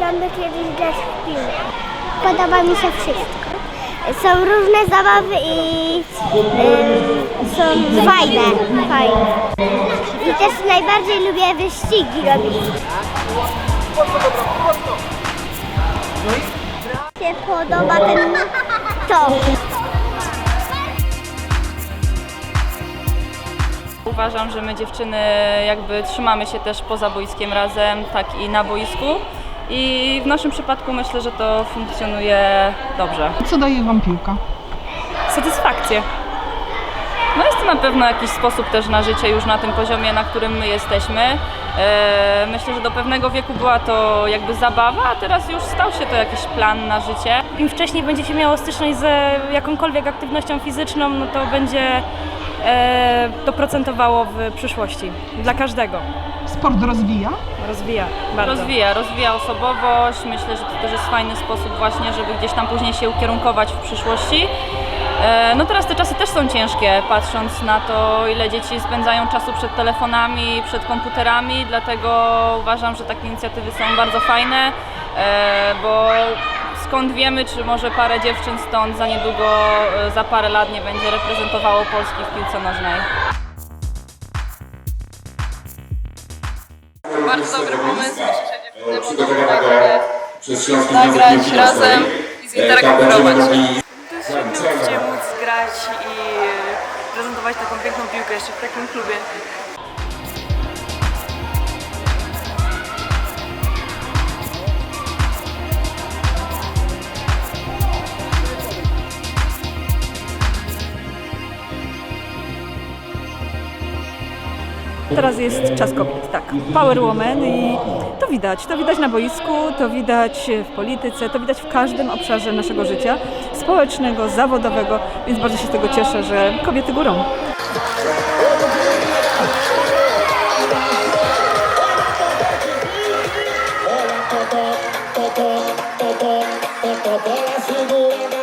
będę kiedyś grać w piłkę. Podoba mi się wszystko. Są różne zabawy i y, są fajne, fajne. I też najbardziej lubię wyścigi robić. się podoba ten to. Uważam, że my dziewczyny jakby trzymamy się też poza boiskiem razem, tak i na boisku. I w naszym przypadku myślę, że to funkcjonuje dobrze. Co daje Wam piłka? Satysfakcję. No jest to na pewno jakiś sposób też na życie już na tym poziomie, na którym my jesteśmy. E, Myślę, że do pewnego wieku była to jakby zabawa, a teraz już stał się to jakiś plan na życie. Im wcześniej będzie się miało styczność z jakąkolwiek aktywnością fizyczną, no to będzie e, to procentowało w przyszłości. Dla każdego. Sport rozwija? Rozwija bardzo. Rozwija, rozwija osobowość. Myślę, że to też jest fajny sposób właśnie, żeby gdzieś tam później się ukierunkować w przyszłości. E, No teraz te czasy też są ciężkie, patrząc na to, ile dzieci spędzają czasu przed telefonami, przed komputerami, dlatego uważam, że takie inicjatywy są bardzo fajne, e, bo skąd wiemy, czy może parę dziewczyn stąd za niedługo, e, za parę lat nie będzie reprezentowało Polski w piłce nożnej. Bardzo dobry pomysł, myślę, że do przez Śląski nagrać razem i zinteraktywnować. Kapitан Dziewczynki Gdzie móc grać i prezentować taką piękną piłkę jeszcze w takim klubie. Teraz jest czas kobiet, tak. Power Woman i to widać. To widać na boisku, to widać w polityce, to widać w każdym obszarze naszego życia społecznego, zawodowego, więc bardzo się z tego cieszę, że kobiety górą. Bola,